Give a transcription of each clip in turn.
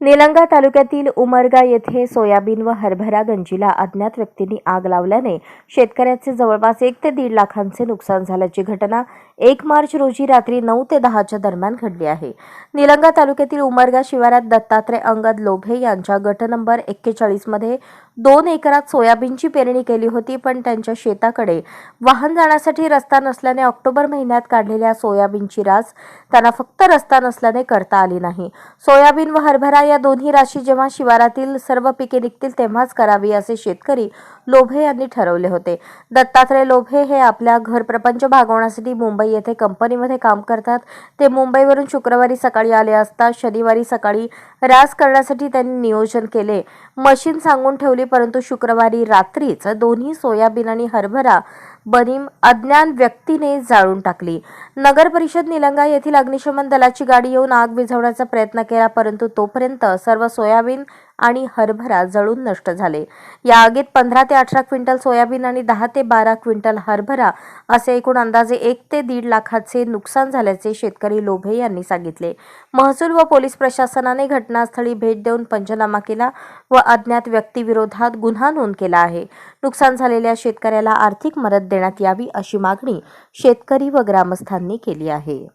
निलंगा तालुक्यातील उमरगा येथे सोयाबीन व हरभरा गंजीला अज्ञात व्यक्तींनी आग लावल्याने शेतकऱ्याचे जवळपास एक ते दीड लाखांचे नुकसान झाल्याची घटना एक मार्च रोजी रात्री नऊ ते दहाच्या दरम्यान घडली आहे. निलंगा तालुक्यातील उमरगा शिवारात दत्तात्रय अंगद लोभे यांच्या गट नंबर एक्केचाळीसमध्ये दोन एकरात सोयाबीनची पेरणी केली होती पण त्यांच्या शेताकडे वाहन जाण्यासाठी रस्ता नसल्याने ऑक्टोबर महिन्यात काढलेल्या सोयाबीनची रास त्यांना फक्त रस्ता नसल्याने करता आली नाही. सोयाबीन व हरभरा या दोन्ही राशी जेव्हा शिवारातील सर्व पिके निघतील तेव्हाच करावी असे शेतकरी लोभे यांनी ठरवले होते. दत्तात्रय लोभे हे आपल्या घर प्रपंच भागवण्यासाठी मुंबई येथे कंपनीमध्ये काम करतात. ते मुंबईवरून शुक्रवारी सकाळी आले असता शनिवारी सकाळी रास करण्यासाठी त्यांनी नियोजन केले. मशीन सांगून ठेवली परंतु शुक्रवारी रात्रीच दोन्ही सोयाबीन आणि हरभरा बनीम अज्ञान व्यक्तीने जाळून टाकली. नगर परिषद निलंगा येथील अग्निशमन दलाची गाडी येऊन आग विझवण्याचा प्रयत्न केला परंतु तोपर्यंत सर्व सोयाबीन आणि हरभरा जळून नष्ट झाले. या आगीत पंधरा ते अठरा क्विंटल सोयाबीन आणि दहा ते बारा क्विंटल हरभरा असे एकूण अंदाजे एक ते दीड लाखाचे नुकसान झाल्याचे शेतकरी लोभे यांनी सांगितले. महसूल व पोलीस प्रशासनाने घटनास्थळी भेट देऊन पंचनामा केला व अज्ञात व्यक्तीविरोधात गुन्हा नोंद केला आहे. नुकसान झालेल्या शेतकऱ्याला आर्थिक मदत देण्यात यावी अशी मागणी शेतकरी व ग्रामस्थांनी केली आहे.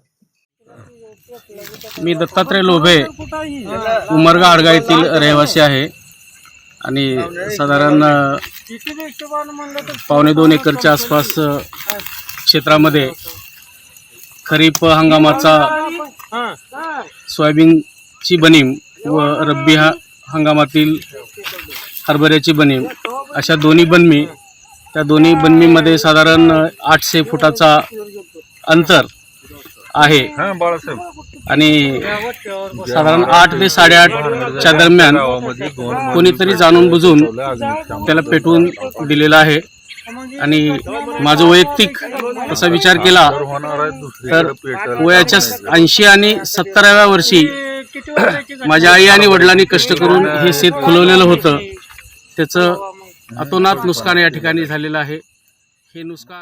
मी दत्तात्रय लोभे उमरगा आडगा येथील रहिवासी आहे. आणि साधारण पावणे दोन एकरच्या आसपास क्षेत्रामध्ये खरीप हंगामाचा सोयाबीनची बनीम व रब्बी हा हंगामातील हरभऱ्याची बनीम अशा दोन्ही बनमी त्या दोन्ही बनमीमध्ये साधारण आठशे फुटाचा अंतर आहे. हा बाळासाहेब. आणि साधारण आठ ते साडेआठच्या दरम्यान कोणीतरी जाणून बुजून त्याला पेटवून दिलेलं आहे. आणि माझं वैयक्तिक तसा विचार केला तर वयाच्या ऐंशी आणि सत्तराव्या वर्षी माझ्या आई आणि वडिलांनी कष्ट करून हे शेत फुलवलेलं होतं. त्याचं अतोनात नुकसान या ठिकाणी झालेलं आहे. हे नुकसान